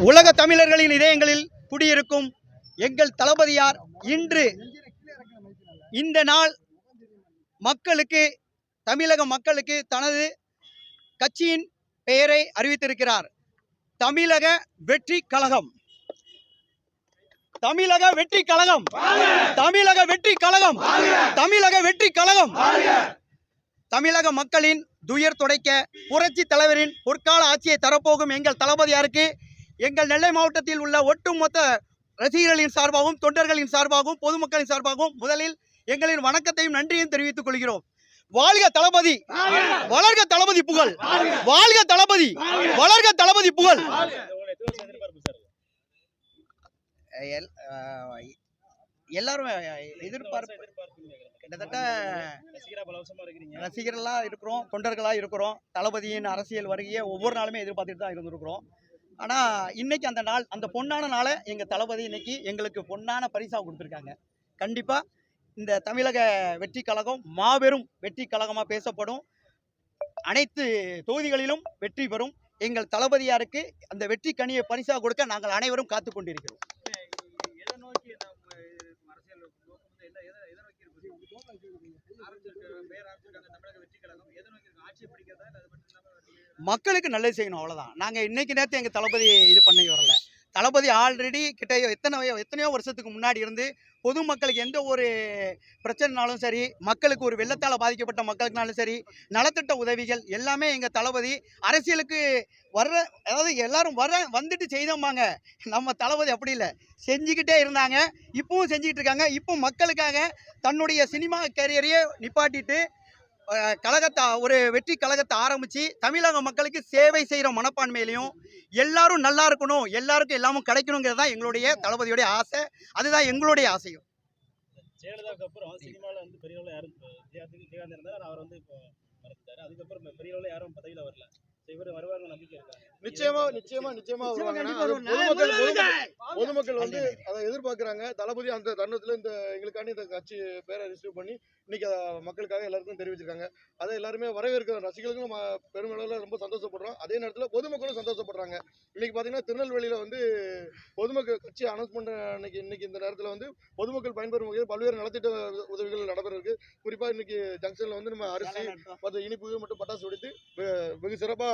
உலக தமிழர்களின் இதயங்களில் குடியிருக்கும் எங்கள் தளபதியார் இன்று இந்த நாள் மக்களுக்கு தமிழக மக்களுக்கு தனது கட்சியின் பெயரை அறிவித்திருக்கிறார். தமிழக வெற்றி கழகம். தமிழக வெற்றி கழகம். தமிழக வெற்றி கழகம். தமிழக வெற்றி கழகம். தமிழக மக்களின் துயர் துடைக்க புரட்சி தலைவரின் பொற்கால ஆட்சியை தரப்போகும் எங்கள் தளபதியாருக்கு எங்கள் நெல்லை மாவட்டத்தில் உள்ள ஒட்டுமொத்த ரசிகர்களின் சார்பாகவும் தொண்டர்களின் சார்பாகவும் பொதுமக்களின் சார்பாகவும் முதலில் எங்களின் வணக்கத்தையும் நன்றியும் தெரிவித்துக் கொள்கிறோம். வாழ்க தளபதி! வளர்க தளபதி புகழ்! வாழ்க தளபதி! வளர்க தளபதி புகழ்! எல்- எல்லாரும் எதிர்பார்ப்பு கிட்டத்தட்ட ரசிகர்களாக இருக்கிறோம் தொண்டர்களாக இருக்கிறோம் தளபதியின் அரசியல் வருகையை ஒவ்வொரு நாளுமே எதிர்பார்த்துட்டு தான் இருந்திருக்கிறோம். ஆனால் இன்னைக்கு அந்த நாள் அந்த பொன்னான நாளை எங்கள் தளபதி இன்னைக்கு எங்களுக்கு பொன்னான பரிசாக கொடுத்துருக்காங்க. கண்டிப்பாக இந்த தமிழக வெற்றி கழகம் மாபெரும் வெற்றி கழகமாக பேசப்படும். அனைத்து தொகுதிகளிலும் வெற்றி பெறும். எங்கள் தளபதியாருக்கு அந்த வெற்றி கனியை பரிசாக கொடுக்க நாங்கள் அனைவரும் காத்து கொண்டிருக்கிறோம். மக்களுக்கு நல்லது செய்யணும் அவ்வளவுதான். நாங்க இன்னைக்கு நேரத்தை எங்க தளபதி இது பண்ணி வரல. தளபதி ஆல்ரெடி கிட்ட எத்தனை எத்தனையோ வருஷத்துக்கு முன்னாடி இருந்து பொதுமக்களுக்கு எந்த ஒரு பிரச்சனைனாலும் சரி மக்களுக்கு ஒரு வெள்ளத்தால் பாதிக்கப்பட்ட மக்களுக்குனாலும் சரி நலத்திட்ட உதவிகள் எல்லாமே எங்கள் தளபதி அரசியலுக்கு வர்ற அதாவது எல்லாரும் வர வந்துட்டு செய்தோம்பாங்க. நம்ம தளபதி அப்படி இல்லை. செஞ்சுக்கிட்டே இருந்தாங்க. இப்பவும் செஞ்சுக்கிட்டு இருக்காங்க. இப்போ மக்களுக்காக தன்னுடைய சினிமா கேரியரையே நிப்பாட்டிட்டு கழகத்தை ஒரு வெற்றி கழகத்தை ஆரம்பித்து தமிழக மக்களுக்கு சேவை செய்கிற மனப்பான்மையிலையும் எல்லாரும் நல்லா இருக்கணும் எல்லாருக்கும் எல்லாமும் கிடைக்கணுங்கிறது தான் எங்களுடைய தளபதியுடைய ஆசை. அதுதான் எங்களுடைய ஆசையும். ஜெயலலிதாவுக்கு அப்புறம் சினிமால வந்து பெரிய யாரும் விஜயகாந்த் விஜயகாந்த் இருந்தார் அவர் வந்து இப்போ மறைச்சிட்டாரு அதுக்கப்புறம் பெரிய யாரும் பதவியில் வரல. சரி, இவர் வருவாங்க நம்பிக்கை இருக்காங்க நிச்சயமா நிச்சயமா நிச்சயமா. பொதுமக்கள் வந்து அதை எதிர்பார்க்கறாங்க. தளபதி அந்த தருணத்துல இந்த எங்களுக்காண்டி இந்த கட்சி பேரை ரிசீவ் பண்ணி இன்னைக்கு மக்களுக்காக எல்லாருக்கும் தெரிவிச்சிருக்காங்க. அதை எல்லாருமே வரவேற்கிற ரசிகர்களுக்கும் ம- பெருமளவில் ரொம்ப சந்தோஷப்படுறோம். அதே நேரத்தில் பொதுமக்களும் சந்தோஷப்படுறாங்க. இன்னைக்கு பார்த்தீங்கன்னா திருநெல்வேலியில வந்து பொதுமக்கள் கட்சி அனௌன்ஸ் பண்ற அன்னைக்கு இன்னைக்கு இந்த நேரத்தில் வந்து பொதுமக்கள் பயன்பெறும் வகையில் பல்வேறு நலத்திட்ட உதவிகள் நடைபெற இருக்கு குறிப்பா இன்னைக்கு ஜங்ஷன்ல வந்து நம்ம அரிசி மற்ற இனிப்புகள் மற்றும் பட்டாசு வெடித்து வெகு சிறப்பா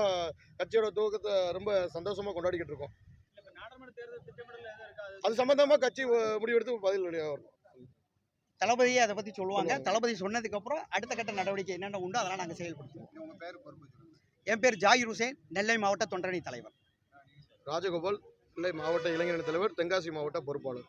கட்சியோட துவக்கத்தை ரொம்ப சந்தோஷமா கொண்டாடிக்கிட்டு இருக்கோம். அது சம்பந்தமா கட்சி முடிவெடுத்து பதில் வரும் தளபதியே அதை பற்றி சொல்லுவாங்க. தளபதி சொன்னதுக்கு அப்புறம் அடுத்த கட்ட நடவடிக்கை என்னென்ன உண்டோ அதெல்லாம் நாங்கள் செயல்படுத்துவோம். என் பேர் ஜாகிர் ஹுசேன் நெல்லை மாவட்ட தொண்டரணி தலைவர். ராஜகோபால் நெல்லை மாவட்ட இளைஞரணி தலைவர் தென்காசி மாவட்ட பொறுப்பாளர்.